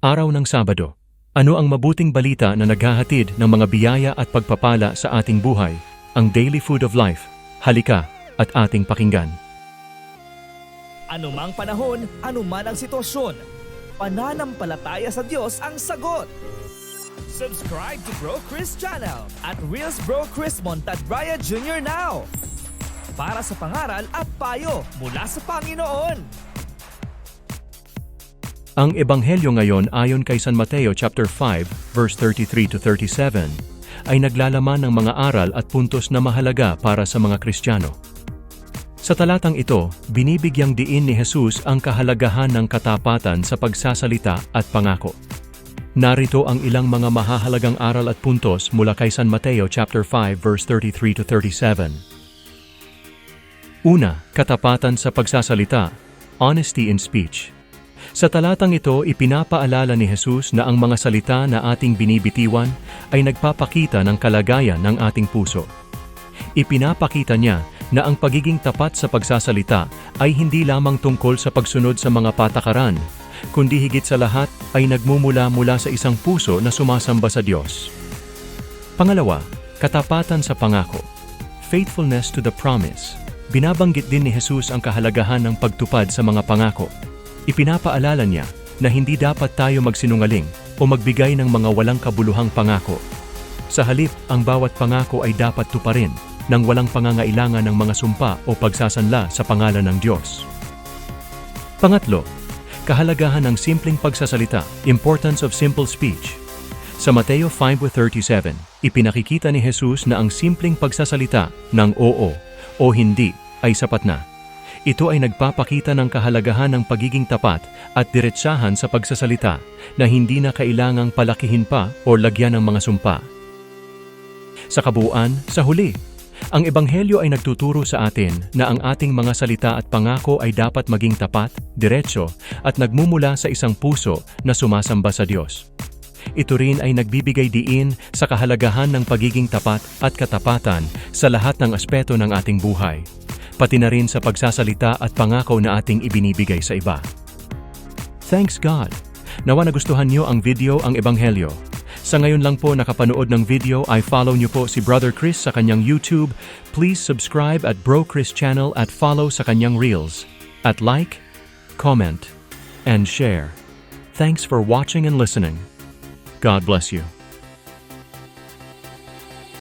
Araw ng Sabado. Ano ang mabuting balita na naghahatid ng mga biyaya at pagpapala sa ating buhay? Ang Daily Food of Life. Halika at ating pakinggan. Anumang panahon, anuman ang sitwasyon, pananampalataya sa Diyos ang sagot. Subscribe to Bro Chris channel at Reels Bro Chris Montad Raya Jr. now. Para sa pangaral at payo mula sa Panginoon. Ang ebanghelyo ngayon ayon kay San Mateo chapter 5 verse 33 to 37 ay naglalaman ng mga aral at puntos na mahalaga para sa mga Kristiyano. Sa talatang ito, binibigyang diin ni Jesus ang kahalagahan ng katapatan sa pagsasalita at pangako. Narito ang ilang mga mahahalagang aral at puntos mula kay San Mateo chapter 5 verse 33 to 37. Una, katapatan sa pagsasalita, honesty in speech. Sa talatang ito, ipinapaalala ni Jesus na ang mga salita na ating binibitiwan ay nagpapakita ng kalagayan ng ating puso. Ipinapakita niya na ang pagiging tapat sa pagsasalita ay hindi lamang tungkol sa pagsunod sa mga patakaran, kundi higit sa lahat ay nagmumula mula sa isang puso na sumasamba sa Diyos. Pangalawa, katapatan sa pangako. Faithfulness to the promise. Binabanggit din ni Jesus ang kahalagahan ng pagtupad sa mga pangako. Ipinapaalala niya na hindi dapat tayo magsinungaling o magbigay ng mga walang kabuluhang pangako. Sa halip, ang bawat pangako ay dapat tuparin nang walang pangangailangan ng mga sumpa o pagsasanla sa pangalan ng Diyos. Pangatlo, kahalagahan ng simpleng pagsasalita, importance of simple speech. Sa Mateo 5.37, ipinakikita ni Jesus na ang simpleng pagsasalita ng oo o hindi ay sapat na. Ito ay nagpapakita ng kahalagahan ng pagiging tapat at diretsahan sa pagsasalita na hindi na kailangang palakihin pa o lagyan ng mga sumpa. Sa kabuuan, sa huli, ang Ebanghelyo ay nagtuturo sa atin na ang ating mga salita at pangako ay dapat maging tapat, diretso, at nagmumula sa isang puso na sumasamba sa Diyos. Ito rin ay nagbibigay diin sa kahalagahan ng pagiging tapat at katapatan sa lahat ng aspeto ng ating buhay, pati na rin sa pagsasalita at pangako na ating ibinibigay sa iba. Thanks God! Nawa nagustuhan niyo ang video ang Ebanghelyo. Sa ngayon lang po nakapanood ng video ay follow niyo po si Brother Chris sa kanyang YouTube. Please subscribe at Bro Chris channel at follow sa kanyang Reels. At like, comment, and share. Thanks for watching and listening. God bless you.